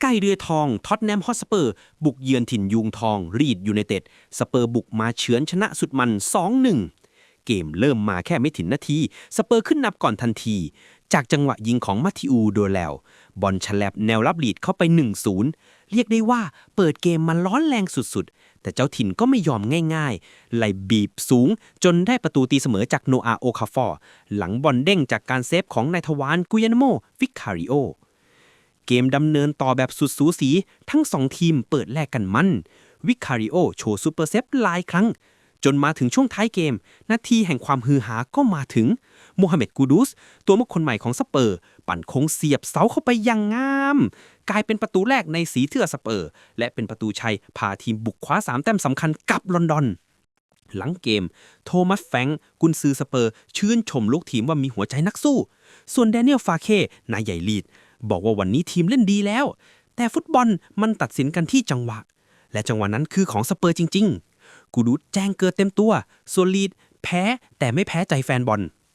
ไก่เรือทอง ท็อตแนมฮอสเปอร์ บุกเยือนถิ่นยุงทอง รีดยูไนเต็ด สเปอร์บุกมาเฉือนชนะสุดมัน 2-1 เกมเริ่มมาแค่ไม่ถึงนาที สเปอร์ขึ้นนับก่อนทันที จากจังหวะยิงของมัติอูโดแลวบอลฉลับแนวรับลีดเข้าไป 1-0 เรียกได้ว่าเปิดเกมมันร้อนแรงสุดๆ แต่เจ้าถิ่นก็ไม่ยอมง่ายๆ ไหลบีบสูงจนได้ประตูตีเสมอจากโนอาโอคาฟอร์ หลังบอลเด้งจากการเซฟของนายทวารกุยานโมฟิกคาริโอ เกมดำเนินต่อแบบสุดสูสี ทั้งสองทีมเปิดแลกกันมัน วิคาริโอโชว์ซูเปอร์เซฟหลายครั้ง จนมาถึงช่วงท้ายเกม นาทีแห่งความฮือหาก็มาถึงโมฮัมเหม็ดกูดูส ตัวมุกคนใหม่ของสเปอร์ ปั่นโค้งเสียบเสาเข้าไปอย่างงาม กลายเป็นประตูแรกในสีเทือสเปอร์ และเป็นประตูชัยพาทีมบุกคว้าสามแต้มสำคัญกับลอนดอนหลังเกม โทมัสแฟงกุนซือสเปอร์ ชื่นชมลูกทีมว่ามีหัวใจนักสู้ ส่วนแดเนียลฟาเคนายใหญ่ลีด บอกว่าวันนี้ทีมเล่นดีแล้ว แต่ฟุตบอลมันตัดสินกันที่จังหวะ และจังหวะนั้นคือของสเปอร์จริง ๆ กูดูแจ้งเกิดเต็มตัวส่วนลีดแพ้แต่ไม่แพ้ใจแฟนบอล